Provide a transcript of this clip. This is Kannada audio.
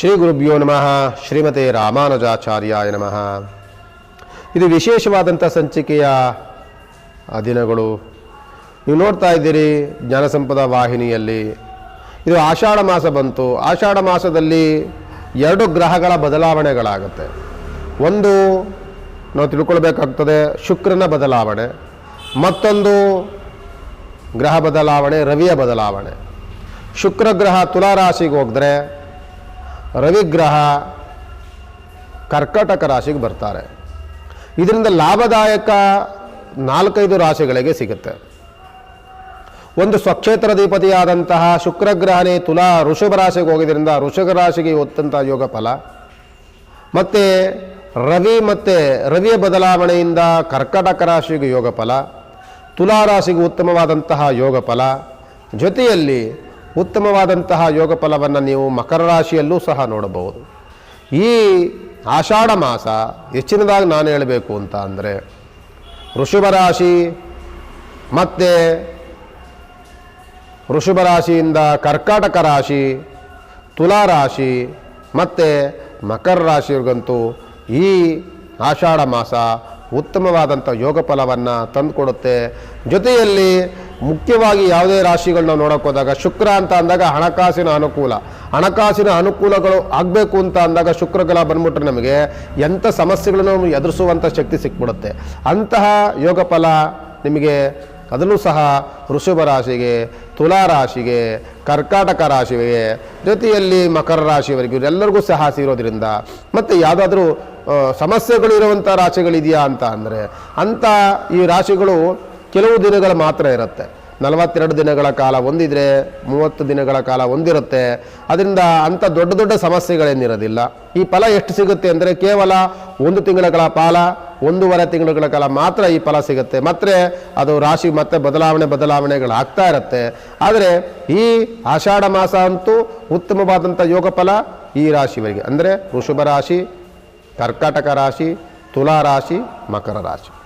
ಶ್ರೀ ಗುರುಭ್ಯೋ ನಮಃ, ಶ್ರೀಮತೆ ರಾಮಾನುಜಾಚಾರ್ಯಾಯ ನಮಃ. ಇದು ವಿಶೇಷವಾದಂಥ ಸಂಚಿಕೆಯ ದಿನಗಳು. ನೀವು ನೋಡ್ತಾ ಇದ್ದೀರಿ ಜ್ಞಾನಸಂಪದ ವಾಹಿನಿಯಲ್ಲಿ. ಇದು ಆಷಾಢ ಮಾಸ ಬಂತು. ಆಷಾಢ ಮಾಸದಲ್ಲಿ ಎರಡು ಗ್ರಹಗಳ ಬದಲಾವಣೆಗಳಾಗುತ್ತೆ. ಒಂದು, ನಾವು ತಿಳ್ಕೊಳ್ಬೇಕಾಗ್ತದೆ, ಶುಕ್ರನ ಬದಲಾವಣೆ. ಮತ್ತೊಂದು, ಗ್ರಹ ಬದಲಾವಣೆ, ರವಿಯ ಬದಲಾವಣೆ. ಶುಕ್ರ ಗ್ರಹ ತುಲಾರಾಶಿಗೆ ಹೋಗಿದ್ರೆ ರವಿಗ್ರಹ ಕರ್ಕಟಕ ರಾಶಿಗೆ ಬರ್ತಾರೆ. ಇದರಿಂದ ಲಾಭದಾಯಕ ನಾಲ್ಕೈದು ರಾಶಿಗಳಿಗೆ ಸಿಗುತ್ತೆ. ಒಂದು ಸ್ವಕ್ಷೇತ್ರಾಧಿಪತಿಯಾದಂತಹ ಶುಕ್ರಗ್ರಹನೇ ತುಲಾ ಋಷಭ ರಾಶಿಗೆ ಹೋಗಿದ್ದರಿಂದ ಋಷಭ ರಾಶಿಗೆ ಒತ್ತಂಥ ಯೋಗ ಫಲ. ಮತ್ತು ರವಿ ಮತ್ತು ರವಿಯ ಬದಲಾವಣೆಯಿಂದ ಕರ್ಕಟಕ ರಾಶಿಗೆ ಯೋಗ ಫಲ. ತುಲಾ ರಾಶಿಗೆ ಉತ್ತಮವಾದಂತಹ ಯೋಗ ಫಲ. ಜೊತೆಯಲ್ಲಿ ಉತ್ತಮವಾದಂತಹ ಯೋಗ ಫಲವನ್ನು ನೀವು ಮಕರ ರಾಶಿಯಲ್ಲೂ ಸಹ ನೋಡಬಹುದು. ಈ ಆಷಾಢ ಮಾಸ ಹೆಚ್ಚಿನದಾಗಿ ನಾನು ಹೇಳಬೇಕು ಅಂತ ಅಂದರೆ ವೃಷಭ ರಾಶಿ ಮತ್ತು ವೃಷಭ ರಾಶಿಯಿಂದ ಕರ್ಕಾಟಕ ರಾಶಿ, ತುಲಾ ರಾಶಿ ಮತ್ತು ಮಕರ ರಾಶಿಯವರಿಗಂತೂ ಈ ಆಷಾಢ ಮಾಸ ಉತ್ತಮವಾದಂಥ ಯೋಗ ಫಲವನ್ನು ತಂದುಕೊಡುತ್ತೆ. ಜೊತೆಯಲ್ಲಿ ಮುಖ್ಯವಾಗಿ ಯಾವುದೇ ರಾಶಿಗಳನ್ನ ನೋಡೋಕೆ ಹೋದಾಗ ಶುಕ್ರ ಅಂತ ಅಂದಾಗ ಹಣಕಾಸಿನ ಅನುಕೂಲ. ಹಣಕಾಸಿನ ಅನುಕೂಲಗಳು ಆಗಬೇಕು ಅಂತ ಅಂದಾಗ ಶುಕ್ರಗಳ ಬಂದ್ಬಿಟ್ರೆ ನಮಗೆ ಎಂಥ ಸಮಸ್ಯೆಗಳನ್ನು ಎದುರಿಸುವಂಥ ಶಕ್ತಿ ಸಿಕ್ಬಿಡುತ್ತೆ. ಅಂತಹ ಯೋಗ ಫಲ ನಿಮಗೆ ಅದನ್ನು ಸಹ ವೃಷಭ ರಾಶಿಗೆ, ತುಲಾ ರಾಶಿಗೆ, ಕರ್ಕಾಟಕ ರಾಶಿಗೆ ಜೊತೆಯಲ್ಲಿ ಮಕರ ರಾಶಿಯವರೆಗೂ ಎಲ್ಲರಿಗೂ ಸಹ ಸಿರೋದ್ರಿಂದ ಮತ್ತು ಯಾವುದಾದ್ರೂ ಸಮಸ್ಯೆಗಳಿರುವಂಥ ರಾಶಿಗಳಿದೆಯಾ ಅಂತ ಅಂದರೆ ಅಂಥ ಈ ರಾಶಿಗಳು ಕೆಲವು ದಿನಗಳು ಮಾತ್ರ ಇರುತ್ತೆ. ನಲವತ್ತೆರಡು ದಿನಗಳ ಕಾಲ ಒಂದಿದ್ರೆ, ಮೂವತ್ತು ದಿನಗಳ ಕಾಲ ಒಂದಿರುತ್ತೆ. ಅದರಿಂದ ಅಂಥ ದೊಡ್ಡ ದೊಡ್ಡ ಸಮಸ್ಯೆಗಳೇನಿರೋದಿಲ್ಲ. ಈ ಫಲ ಎಷ್ಟು ಸಿಗುತ್ತೆ ಅಂದರೆ ಕೇವಲ ಒಂದು ತಿಂಗಳ ಕಾಲ ಒಂದೂವರೆ ತಿಂಗಳುಗಳ ಕಾಲ ಮಾತ್ರ ಈ ಫಲ ಸಿಗುತ್ತೆ. ಮತ್ತೆ ಅದು ರಾಶಿ ಮತ್ತೆ ಬದಲಾವಣೆ ಬದಲಾವಣೆಗಳಾಗ್ತಾ ಇರುತ್ತೆ. ಆದರೆ ಈ ಆಷಾಢ ಮಾಸ ಅಂತೂ ಉತ್ತಮವಾದಂಥ ಯೋಗ ಫಲ ಈ ರಾಶಿವರಿಗೆ ಅಂದರೆ ವೃಷಭ ರಾಶಿ, ಕರ್ಕಾಟಕ ರಾಶಿ, ತುಲಾ ರಾಶಿ, ಮಕರ ರಾಶಿ.